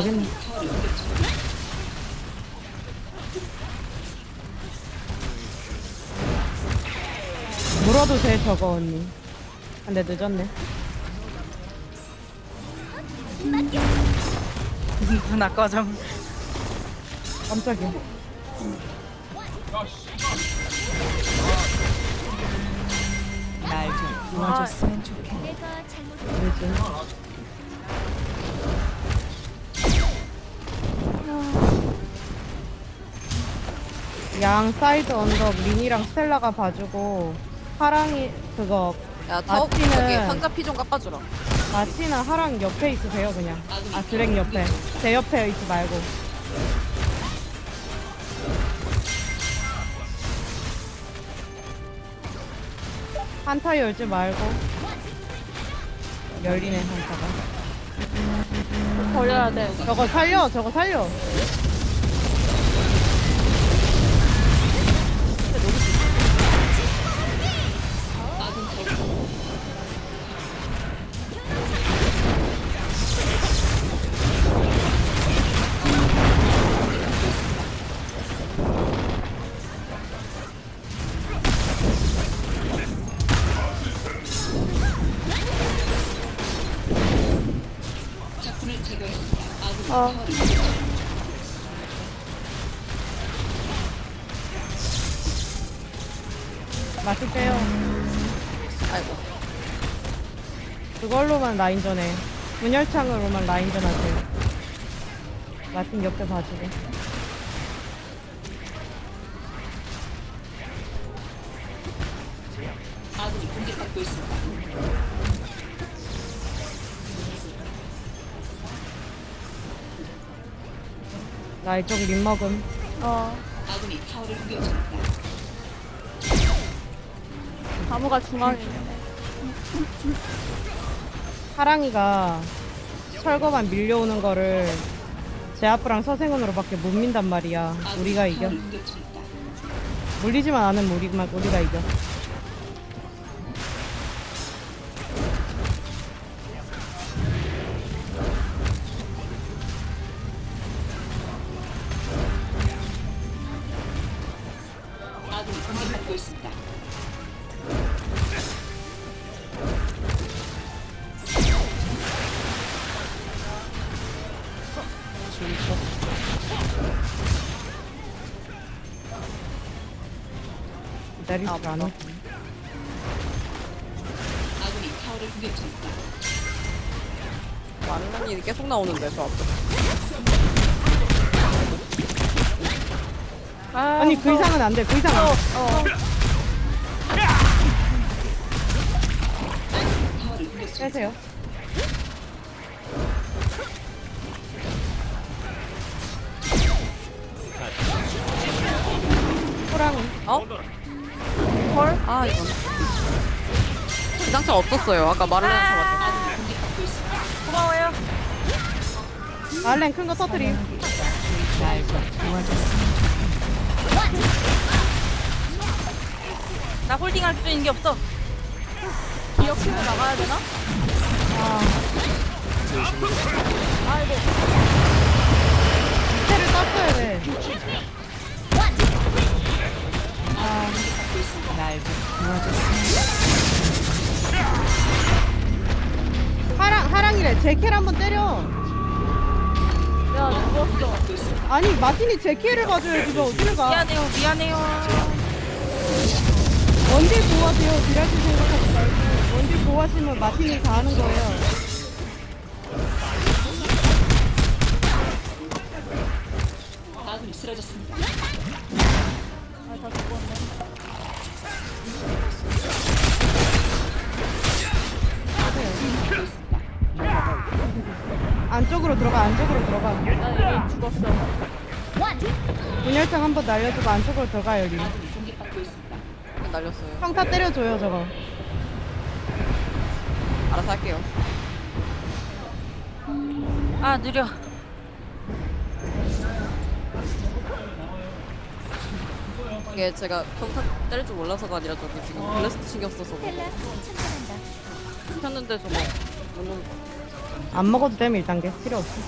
있네. 물어도 돼 저거 언니. 근데 늦었네. 나 꺼져. 깜짝이야. 날좀 도와줬으면 좋겠네. 내가 잘못. 양 사이드 언덕 리니랑 스텔라가 봐주고 하랑이 그거 야, 타워 저기 상자 피 좀 깎아주라. 마티나 하랑 옆에 있으세요 그냥. 아 드랙 옆에. 제 옆에 있지 말고. 한타 열지 말고. 열리네 한타가 버려야 돼. 저거 살려 저거 살려 맛이 빼요. 아이고. 그걸로만 라인전해. 분열창으로만 라인전 하세요. 마틴 옆에 봐주고. 나 이쪽 립 먹음. 어. 나무가 중앙에 있네. 하랑이가 철거만 밀려오는 거를 제아프랑 서생은으로밖에 못 민단 말이야. 우리가 이겨. 물리지만 않으면 우리만 우리가 이겨. 기다릴 줄 아는. 많은 일이 계속 나오는데, 저 앞에. 아, 아니 그 이상은 안 돼. 그 이상은 안 돼. 어. 빼세요. 차 없었어요. 아까 말을 해서 고마워요. 알렌 큰 거 터트림. 날좀 도와줬으면 나 홀딩할 수 있는 게 없어. 기억 치고 나가야 되나? 아, 아이고. 밑에를 땄어야 돼. 아, 날좀 도와줬으면 하랑 하랑이래. 제켈 한번 때려. 야, 죽었어. 아니 마틴이 제켈을 봐줘야지. 저 어디를 가? 미안해요, 미안해요. 원딜 좋아하세요. 딜할줄 생각하지 말고 원딜 좋아하시면 마틴이 다 하는 거예요. 아, 다 죽었네. 안쪽으로 들어가. 안쪽으로 들어가. 나 이미 죽었어. 분열창 한번 날려주고 안쪽으로 들어가 여기. 날렸어요. 평타 때려줘요 저거. 알아서 할게요. 아, 느려. 이게 제가 평타 때릴 줄 몰라서가 아니라 저기 지금 블래스트 신경 써서 참전한다. 켰는데 저거 못 넣는 안 먹어도 되면 1단계 필요 없어.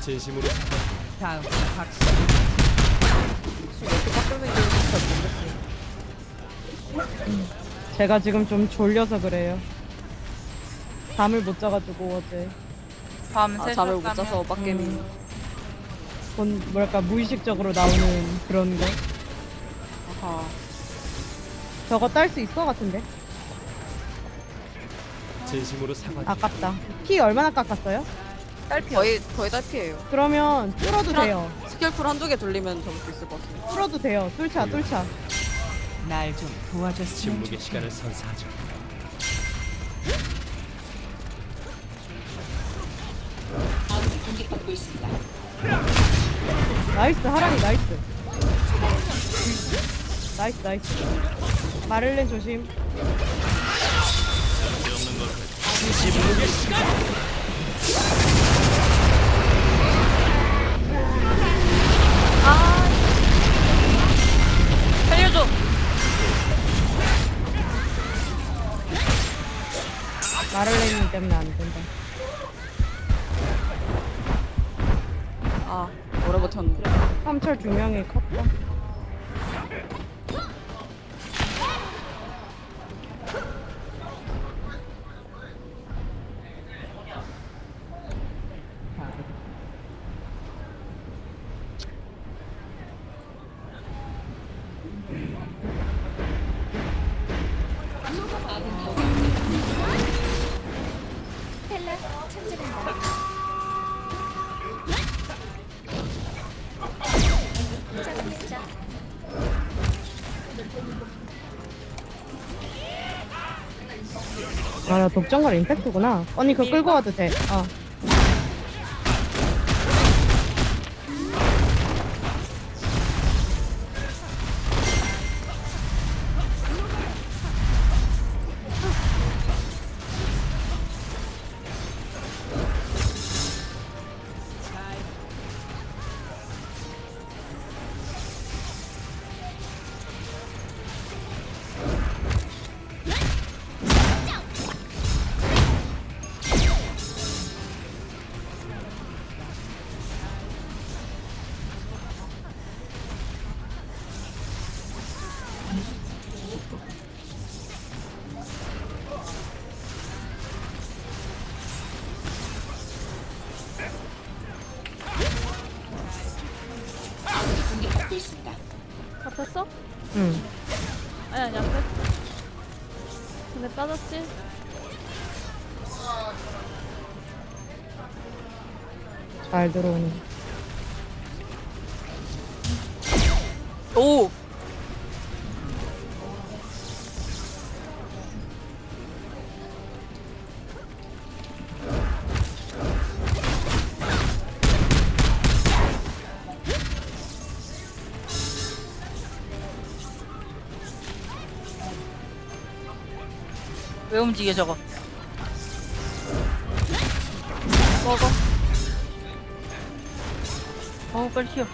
진심으로 다음 박수. 제가 지금 좀 졸려서 그래요. 잠을 못 자가지고 어제 밤 아, 새 잠을 못 자서 빡겜이. 음. 본 뭐랄까 무의식적으로 나오는 그런 거. 아하. 저거 딸 수 있어 같은데. 진심으로 사과. 아깝다. 피 얼마나 깎았어요? 거의 거의 딸피예요. 그러면 뚫어도 돼요. 스킬풀 한두 개 돌리면 잡을 수 있을 것 같아요. 뚫어도 돼요. 뚫자 뚫자. 날 좀 도와줬으면 침묵의. 시간을 선사하죠. 나이스 하랑이 나이스. 나이스 나이스. 마를렌 조심. 살려줘. 마를렌 때문에 안 된다. 아 오래 버텼는데. 삼철 두 명이 컸다. 독점갈 임팩트구나. 언니 그거 끌고 와도 돼. 어. 근데 빠졌지? 잘 들어오네. 오. 왜 움직여 저거? 먹어. 어 빨리 튀어.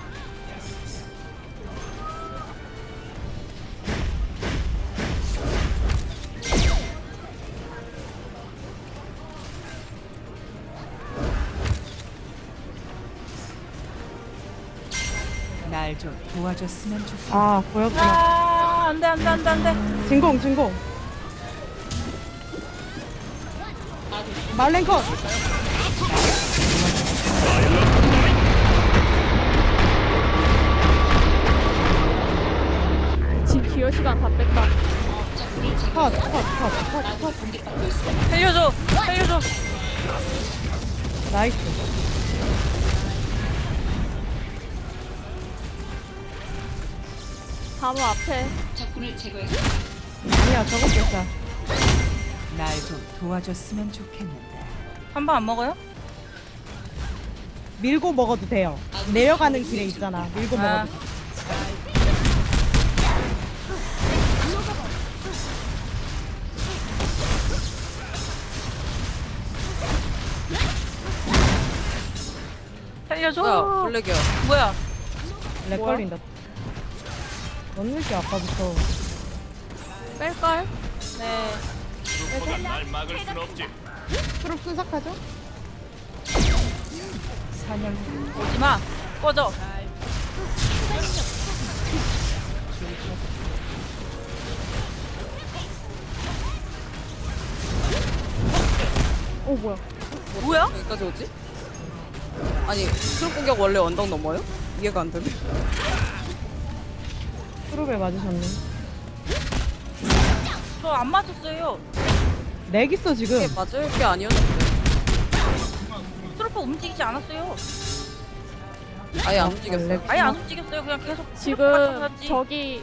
날 좀 도와줬으면 좋겠네. 아, 보였구나. 아 안돼 안돼 안돼 안돼. 진공, 진공. 말렌 컷! 지금 기어 시간 다 뺐다. 컷, 컷, 컷, 컷, 컷. 살려줘 살려줘. 나이스. 바로 앞에. 아니야, 저거 뺐다. 날 좀 도와줬으면 좋겠는데. 한번 안 먹어요? 밀고 먹어도 돼요. 내려가는 길에 있잖아. 밀고 아. 먹어도 돼. 살려줘. 뭐야 블랙이야. 뭐야? 렉 뭐야? 걸린다. 넣는 게 아까부터. 뺄걸? 네. 트롭 순삭하죠? 사냥 오지마. 꺼져. 오, 뭐야. 뭐야? 여기까지 오지? 아니 트롯 공격 원래 언덕 넘어요? 이해가 안 되네. 트롭에 맞으셨네. 저 안 맞았어요. 렉 있어, 지금. 이게 맞을 게 아니었는데. 트로퍼 움직이지 않았어요. 아예 안 움직였어요. 아예 안 움직였어요. 그냥 계속 지금 저기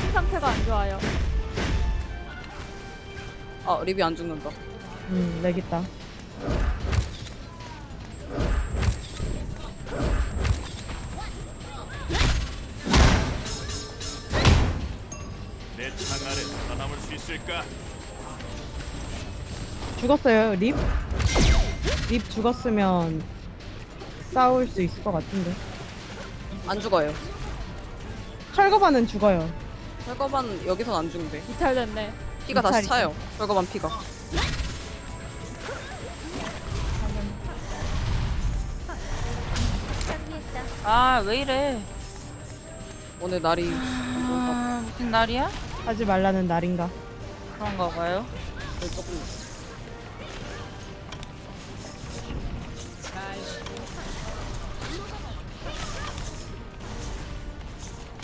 신 상태가 안 좋아요. 아 립이 안 죽는다. 음, 렉 있다. 내 창 아래 살아남을 수 있을까? 죽었어요, 립? 립 죽었으면 싸울 수 있을 것 같은데. 안 죽어요. 철거반은 죽어요. 철거반 여기선 안 죽는데. 이탈됐네. 피가 다시. 차요. 철거반 피가. 아, 왜 이래? 오늘 날이 아, 무슨 날이야? 하지 말라는 날인가. 그런가 봐요. 조금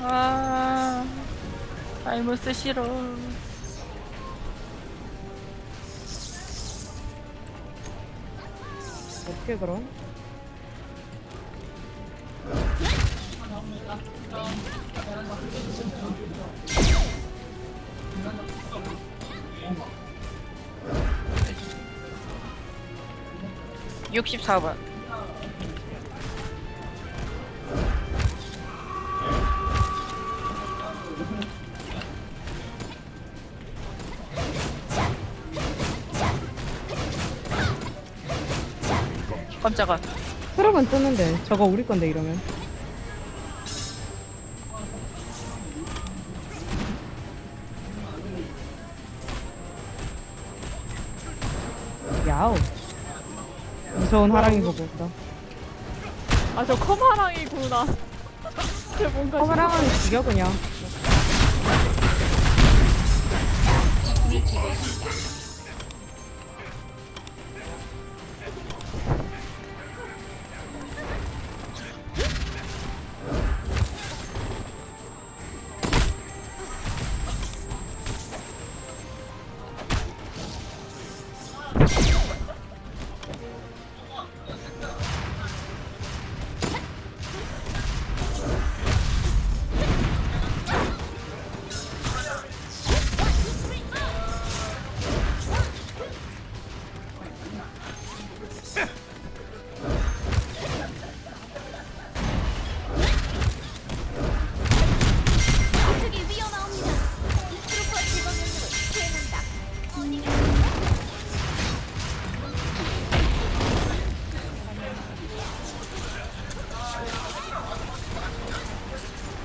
아, 알무스 싫어. 어떻게 그럼? 육십사 번 깜짝아. 트롭은 뜨는데 저거 우리 건데 이러면. 야우. 무서운 하랑이 보고 있다. 아저 커마랑이구나. 쟤 뭔가 허가랑은 죽여 그냥.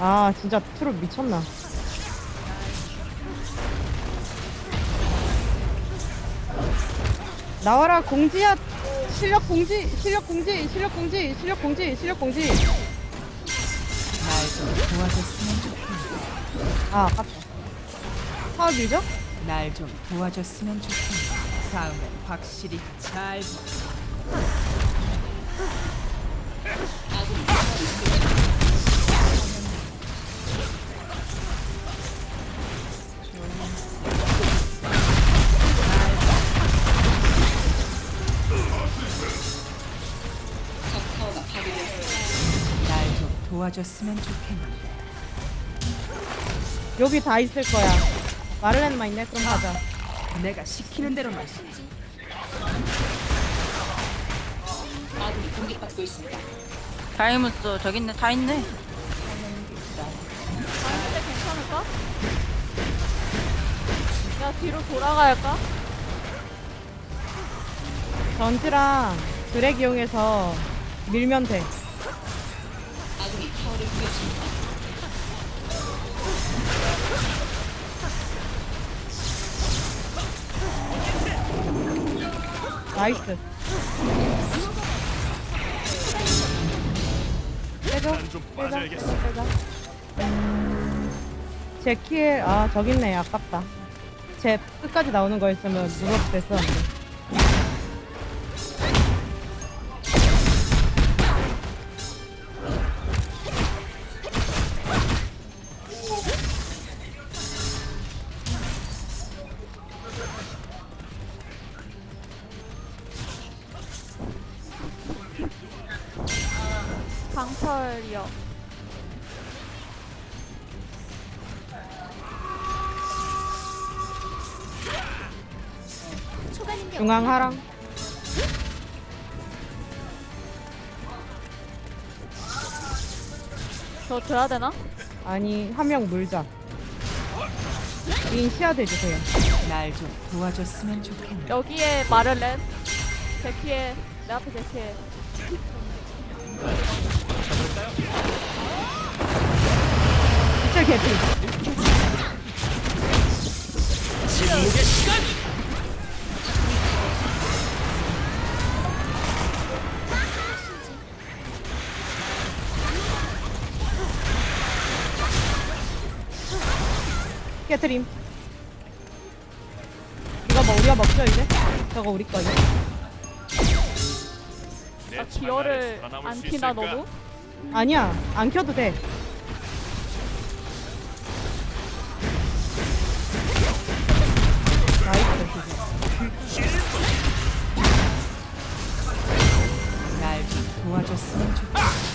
아 진짜 트롭 미쳤나. 나와라 공지야 실력 공지 실력 공지 실력 공지 실력 공지 실력 공지 날 좀 도와줬으면 좋겠네. 아 아깝다 사업이죠? 날 좀 도와줬으면 좋겠네. 다음엔 확실히 잘 봐. 도와줬으면 좋겠는데. 여기 다 있을 거야 마를렌만 있네 그럼 가자 내가 시키는 대로만 시 다이무스 저기 있네. 다 있네. 근데 괜찮을까? 야 뒤로 돌아갈까? 전지랑 드랙 이용해서 밀면 돼 나이스. 빼줘. 빼자. 빼자. 음, 제 키에 아 저기 있네 아깝다. 제 끝까지 나오는 거였으면 무겁 됐었는데. 중앙 하랑. 저 줘야 되나? 아니 한 명 물자. 인 시야 대주세요. 날 좀 도와줬으면 좋겠네. 여기에 마를렌. 제키에 내 앞에 제키에. 이철 개피. 깨트림. 이거 뭐 우리가 먹죠 이제? 저거 우리 거지. 내나차 기어를 아래 살아남을 안수 키나? 너무? 아니야 안 켜도 돼. 나이스. 날좀 도와줬으면 좋겠네.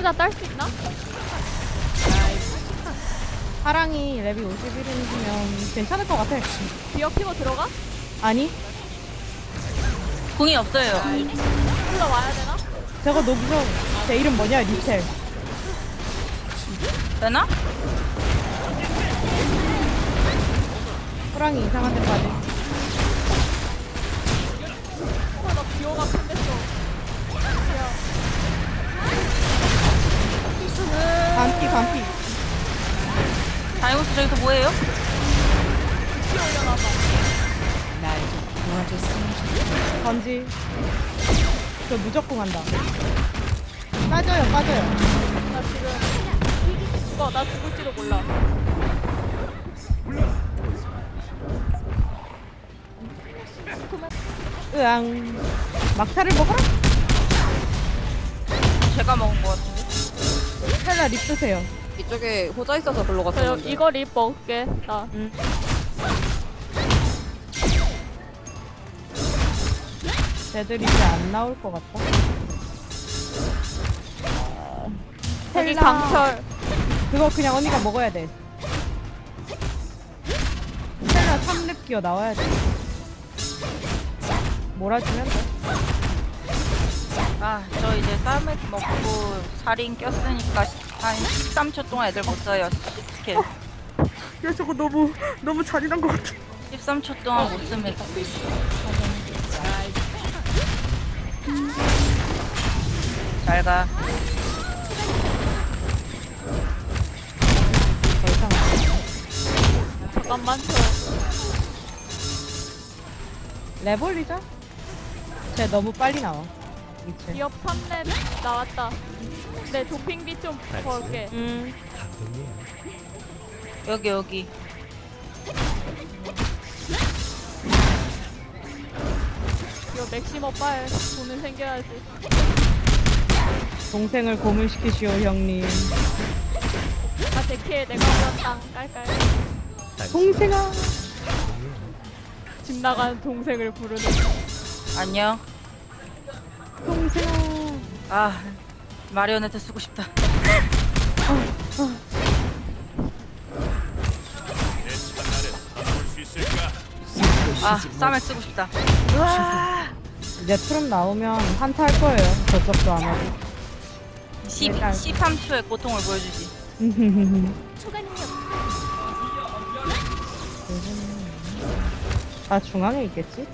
혼자 딸 수 있나? 하랑이 랩이 51이면 괜찮을 것 같아. 기어 피고 들어가? 아니 공이 없어요. 흘러와야 되나? 저거 녹이서 제 이름 뭐냐 리텔. 되나? 호랑이 이상한 데까지. 어, 나 기어가 반피 반피. 다이고스 저기서 뭐해요? 던지. 저 무조건 한다. 빠져요 빠져요. 나 지금 죽어. 나 죽을지도 몰라. 으앙. 막차를 먹어라. 제가 먹은 것 같은데. 헬라 립 드세요. 이쪽에 호자 있어서 글로 갔었는데. 이거 립 먹을게. 나. 쟤들이 이제 안 나올 것 같다. 여기 헬라. 강철. 그거 그냥 언니가 먹어야 돼. 헬라 3렙 기어 나와야 돼. 몰아주면 돼. 아, 저 이제 쌈을 먹고 살인 꼈으니까 한 13초 동안 애들 못 써요. 스킬. 야 저거 너무 너무 잔인한 것 같아. 13초 동안 못 씁니다. 잘 가. 잠깐만. 저 레볼리자? 쟤 너무 빨리 나와. 미친. 기업 3렙 나왔다. 네, 도핑비 좀 벌게. 음. 여기 여기. 이거 맥시머 빨 돈은 생겨야지. 동생을 고문시키시오 형님. 아 제키에 내가 올렸다. 깔깔. 동생아. 집 나간 동생을 부르는. 안녕. 동생아. 아, 마리오네트 쓰고 싶다. 내수 있을까? 아, 쌈을 쓰고 싶다. 우와. 이제 트럼 나오면 한타 할 거예요. 저쪽도 안 하고. 10, 일단- 13초의 고통을 보여주지. 아 중앙에 있겠지?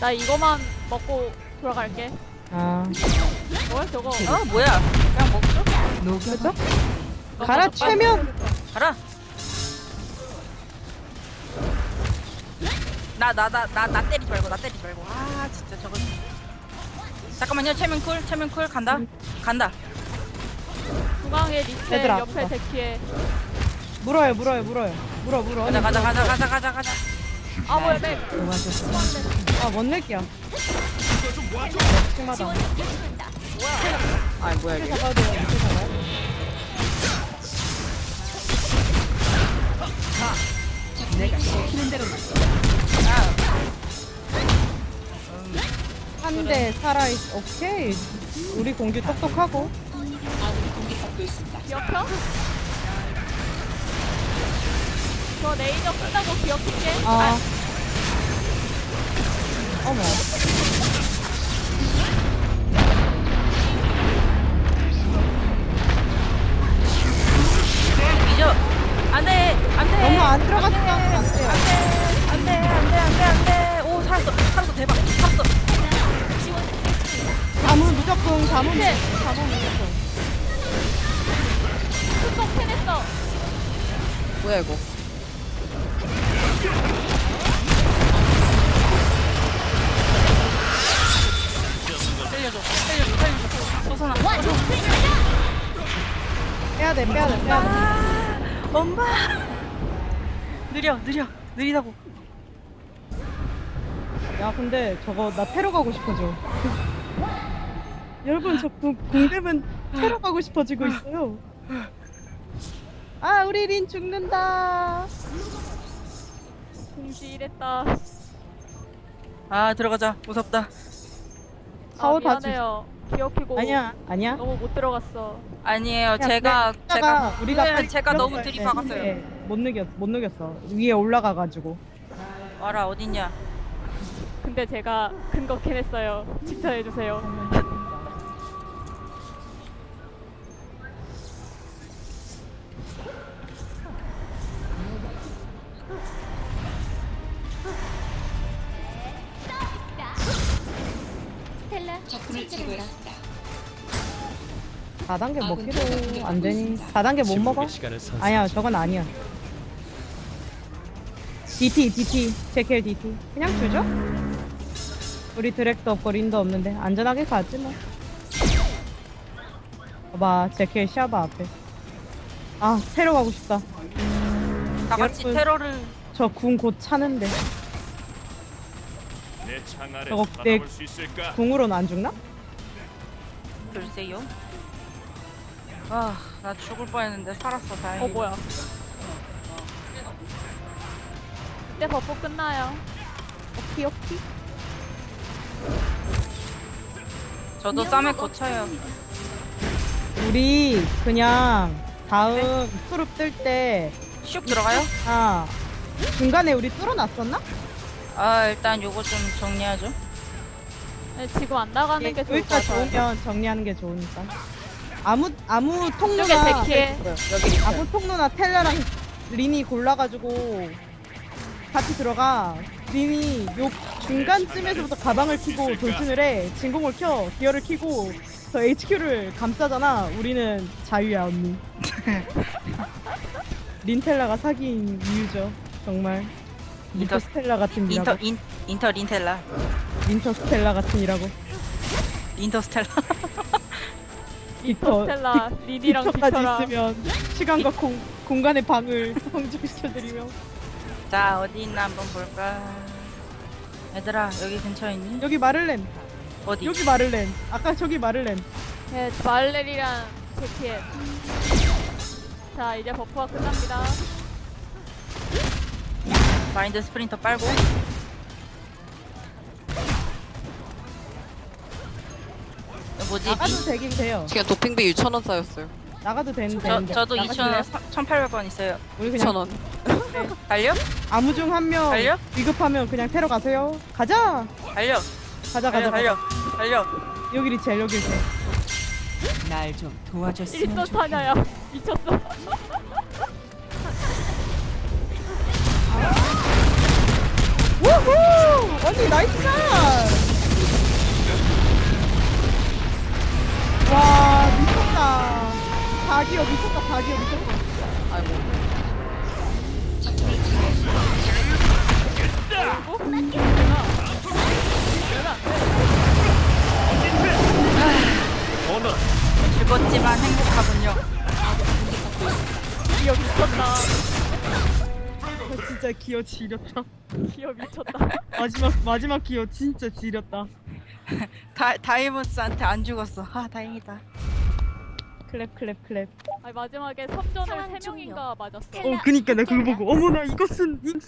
나 이거만 먹고 돌아갈게. 아 뭐야 저거? 어 뭐야? 그냥 먹죠? 녹여봐. 가라 최면 가라. 나 나 나 나 나 때리지 말고 나 때리지 말고. 아 진짜 저거. 잠깐만요. 체면 쿨 체면 쿨 간다 간다. 중앙에 얘들아, 옆에 어. 데키에. 물어요 물어요 물어요 물어 물어 가자 가자 가자 가자 가자 가자. 아 뭐야 맥. 도와줬으면 아 원렉이야 심하다 아니 뭐야 이게 잡아야 돼요 밑에 잡아요. 내가 시키는 대로 한대 살아있 오케이. 우리 공주 똑똑하고. 기억혀? 저 레이저 끝나고 기억할게. 아 어머 잊어. 안돼 안돼. 너무 안 들어갔어 안 돼요 안돼 안돼 안돼 안돼. 오 살았어 살았어 대박 살았어. 가문 무조건 가문 가문 무조건 툭툭 캐냈어. 뭐야 이거 살려줘 살려줘 살려줘. 소선아. 빼야 돼 빼야 돼 빼야 아, 엄마. 느려 느려 느리다고. 돼야 근데 저거 나 테러 가고 싶어져 여러분 저 구, 공대면 테러 가고 싶어지고 있어요 아 우리 린 죽는다 동시 이랬다. 아 들어가자 무섭다. 아 사오 다 죽- 미안해요. 기억히고. 아니야 아니야 너무 못 들어갔어. 아니에요 그냥 제가 그냥 제가 우리가 빨리 제가 너무 들이박았어요. 돼. 못 느꼈 못 느꼈어 위에 올라가 가지고 와라 어딨냐? 근데 제가 큰거 캐냈어요. 칭찬해 주세요. 스텔라 적군을 4단계 먹기도 안 되니 4단계 못 먹어? 시간을 선 아니야 저건 아니야. DT DT. 제켈 DT. 그냥 주죠? 우리 드랙도 없고 린도 없는데 안전하게 가지 뭐. 봐봐 제켈 샤바 앞에. 아 테러 가고 싶다. 다 같이 여러분. 테러를 저궁곧 차는데 내창 아래 저거 살아남을 내- 수 있을까? 궁으로는 안 죽나? 글쎄요. 아, 나 죽을 뻔했는데 살았어 다행히. 어 뭐야? 이때 버프 끝나요. 오키 오키 저도 쌈에 고쳐요. 우리 그냥 다음 수룹 뜰때 슉 들어가요? 아 중간에 우리 뚫어놨었나? 아 일단 요거 좀 정리하죠. 네, 지금 안 나가는 게 좋을 것 같아요. 오면 정리하는 게 좋으니까. 아무 아무 통로나 데키에 여기 아무 통로나 텔라랑 린이 골라가지고 같이 들어가. 린이 요 중간쯤에서부터 가방을 키고 돌진을 해. 진공을 켜. 기어를 키고 저 HQ를 감싸잖아. 우리는 자유야 언니. 린 텔라가 사기인 이유죠 정말 인터- 인터스텔라 같은 인터 이라고 인 인터 린텔라. 인터스텔라 같은 이라고 인터스텔라. 인터 스텔라 린이랑 빅터까지 비켜라. 있으면 시간과 공, 공간의 방을 성중시켜드리며 자 어디 있나 한번 볼까. 얘들아 여기 근처에 있니? 여기 마를렌 어디? 여기 마를렌 아까 저기 마를렌 네, 말레리랑 제키에. 자 이제 버프가 끝납니다. 마인드 스프린터 빨고. 이거 뭐지? 나가도 되긴 돼요 지금 도핑비 6,000원 쌓였어요 나가도 되는 저 되는데 저도 나가실래요? 2,000원 1,800원 있어요. 우리 그냥 6,000원 달려? 아무 중 한 명 달려? 위급하면 그냥 테러 가세요 가자 달려. 가자 가자 달려. 가자 달려. 여기 리첼 여기 리첼 날 좀 도와줬으면 일선 좋겠네. 타냐야. 미쳤어. 지렸다 기어 미쳤다. 마지막 마지막 기어 진짜 지렸다 다 다이무스한테 안 죽었어. 아 다행이다. 클랩 클랩 클랩 아니 마지막에 3전을 상황 3명인가 맞았어. 어 그니까 나 그거 보고 어머나 이것은 이